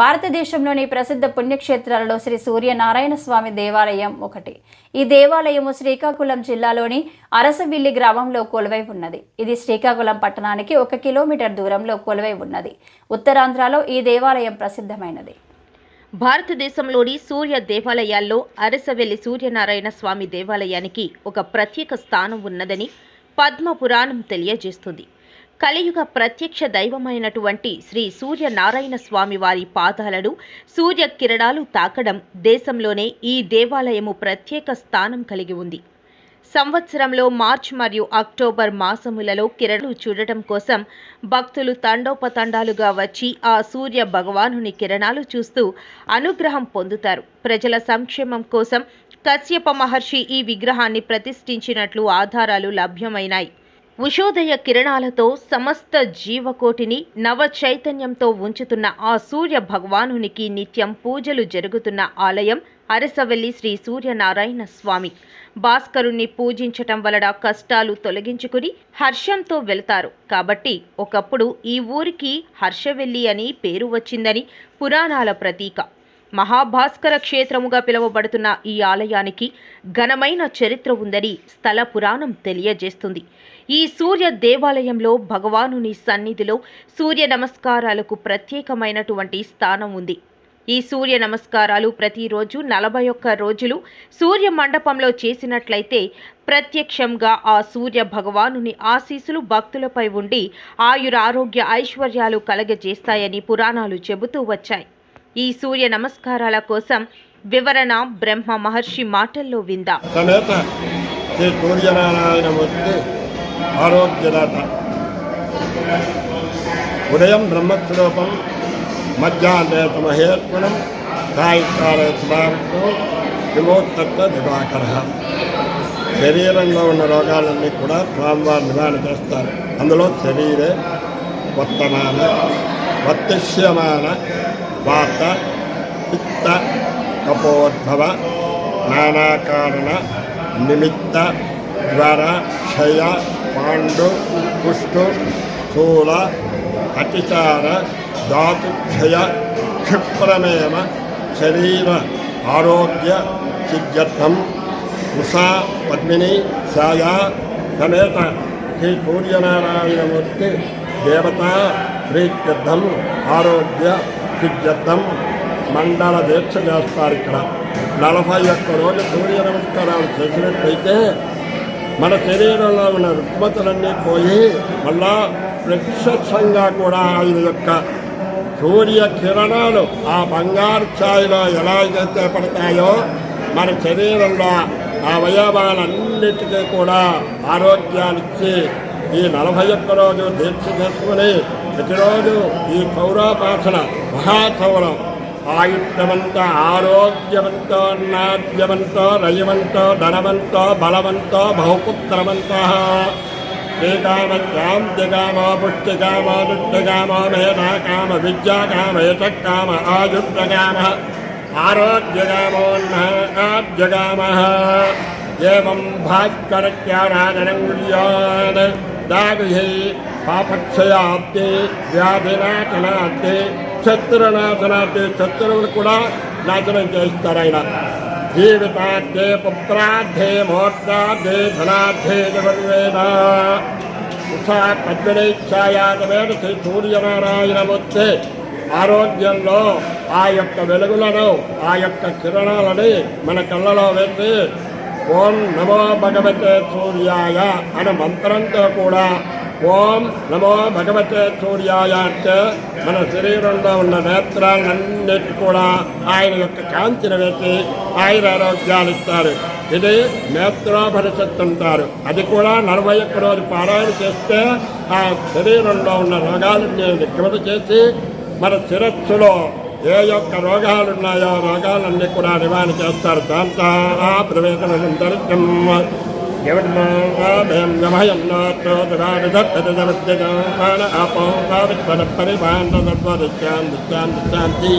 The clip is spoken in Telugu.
భారతదేశంలోని ప్రసిద్ధ పుణ్యక్షేత్రాలలో శ్రీ సూర్యనారాయణ స్వామి దేవాలయం ఒకటి. ఈ దేవాలయము శ్రీకాకుళం జిల్లాలోని అరసవిల్లి గ్రామంలో కొలువై ఉన్నది. ఇది శ్రీకాకుళం పట్టణానికి ఒక కిలోమీటర్ దూరంలో కొలువై ఉన్నది. ఉత్తరాంధ్రలో ఈ దేవాలయం ప్రసిద్ధమైనది. భారతదేశంలోని సూర్య దేవాలయాల్లో అరసవెల్లి సూర్యనారాయణ స్వామి దేవాలయానికి ఒక ప్రత్యేక స్థానం ఉన్నదని పద్మ పురాణం తెలియజేస్తుంది. కలియుగ ప్రత్యక్ష దైవమైనటువంటి శ్రీ సూర్యనారాయణ స్వామి వారి పాదాలను సూర్య కిరణాలు తాకడం దేశంలోనే ఈ దేవాలయము ప్రత్యేక స్థానం కలిగి ఉంది. సంవత్సరంలో మార్చ్ మరియు అక్టోబర్ మాసములలో కిరణాలు చూడటం కోసం భక్తులు తండోపతండాలుగా వచ్చి ఆ సూర్య భగవానుని కిరణాలు చూస్తూ అనుగ్రహం పొందుతారు. ప్రజల సంక్షేమం కోసం కశ్యప మహర్షి ఈ విగ్రహాన్ని ప్రతిష్ఠించినట్లు ఆధారాలు లభ్యమైనాయి. ఉషోదయ కిరణాలతో సమస్త జీవకోటిని నవ చైతన్యంతో ఉంచుతున్న ఆ సూర్య భగవానునికి నిత్యం పూజలు జరుగుతున్న ఆలయం అరసవెల్లి శ్రీ సూర్యనారాయణ స్వామి. భాస్కరుణ్ణి పూజించటం వలన కష్టాలు తొలగించుకుని హర్షంతో వెళతారు. కాబట్టి ఒకప్పుడు ఈ ఊరికి హర్షవెల్లి అని పేరు వచ్చిందని పురాణాల ప్రతీక. మహాభాస్కర క్షేత్రముగా పిలువబడుతున్న ఈ ఆలయానికి ఘనమైన చరిత్ర ఉందని స్థల పురాణం తెలియజేస్తుంది. ఈ సూర్య దేవాలయంలో భగవానుని సన్నిధిలో సూర్య నమస్కారాలకు ప్రత్యేకమైనటువంటి స్థానం ఉంది. ఈ సూర్య నమస్కారాలు ప్రతిరోజు నలభై ఒక్క రోజులు సూర్య మండపంలో చేసినట్లయితే ప్రత్యక్షంగా ఆ సూర్య భగవానుని ఆశీస్సులు భక్తులపై ఉండి ఆయురారోగ్య ఐశ్వర్యాలు కలగజేస్తాయని పురాణాలు చెబుతూ వచ్చాయి. ఈ సూర్య నమస్కారాల కోసం వివరణ బ్రహ్మ మహర్షి మాటల్లో విందా. ఉదయం బ్రహ్మస్వరూపం మధ్యాహ్నే సమహేత్మనం సాయంకాలే సుధార్థం విమోత్తత్వ దివాకర. శరీరంలో ఉన్న రోగాలన్నీ కూడా స్వామివారు నివారణ చేస్తారు. అందులో శరీరే వర్తమాన. వర్తిష్యమాన వార్త పిత్త కపోద్భవ నానాకారణ నిమిత్త జ్వర క్షయ పాండు పుష్టు స్థూల అతిచార ధాతుక్షయ క్షిప్రమేమ శరీర ఆరోగ్య సిద్ధ్యర్థం ఉషా పద్మిని ఛాయా సమేత శ్రీ సూర్యనారాయణమూర్తి దేవతా ప్రీత్యర్థం ఆరోగ్య సిద్ధ్యర్థం మండల దీక్ష చేస్తారు ఇక్కడ. నలభై ఒక్క రోజు సూర్య నమస్కారాలు చేసినట్లయితే మన శరీరంలో ఉన్న రుగ్మతలన్నీ పోయి మళ్ళా ప్రత్యక్షంగా కూడా ఆయన యొక్క సూర్య కిరణాలు ఆ బంగారు ఛాయలో ఎలా అయితే పడతాయో మన శరీరంలో ఆ అవయవాలన్నిటికీ కూడా ఆరోగ్యాన్నిచ్చి ఈ నలభై ఒక్క రోజు దీక్ష చేసుకుని ప్రతిరోజు ఈ పౌరాపాసన మహాసౌరం ఆయుష్యవంత ఆరోగ్యవంతో నాద్యవంతో రయవంతో ధనవంతో బలవంతో బహుపుత్రవంత శ్రీకామత్యాం జగామో పుష్టికామో దుష్టకామో మేధాకామ విద్యాకామ యశకామ ఆయుర్జగామ ఆరోగ్యగామోన్నాద్యగామ ఏం భాస్కరత్యారాధనం గుర్యాన్ దావిహి పాపక్షయాబ్ది వ్యాధినాశనాబ్ది శత్రునాశనాబ్ది శత్రువులు కూడా నాశనం చేస్తారు ఆయన. జీవితార్థే పుత్రార్థే మోర్చార్థే ధనార్థే జగన్వేద. ఉషా పద్మనైఛాయాగవేద శ్రీ సూర్యనారాయణమూర్తి ఆరోగ్యంలో ఆ యొక్క వెలుగులను ఆ యొక్క కిరణాలని మన కళ్ళలో వేసి ఓం నమో భగవతే సూర్యాయ అనే మంత్రంతో కూడా ఓం నమో భగవతే సూర్యాయ అంటే మన శరీరంలో ఉన్న నేత్రాలన్నిటి కూడా ఆయన యొక్క కాంతిని వేసి ఆయన ఆరోగ్యాలు ఇస్తారు. ఇది నేత్రోపనిషత్తు అంటారు. అది కూడా నలభై ఒక్క రోజు పారాయణ చేస్తే ఆ శరీరంలో ఉన్న రోగాలన్నీ నిగ్రహణ చేసి మన శిరస్సులో ఏ యొక్క రోగాలు ఉన్నాయో రోగాలన్నీ కూడా నివారణ చేస్తారు దాంతో ఆ ప్రవేశం దరిద్రం పరిమాణ పరిశాంతి శాంతి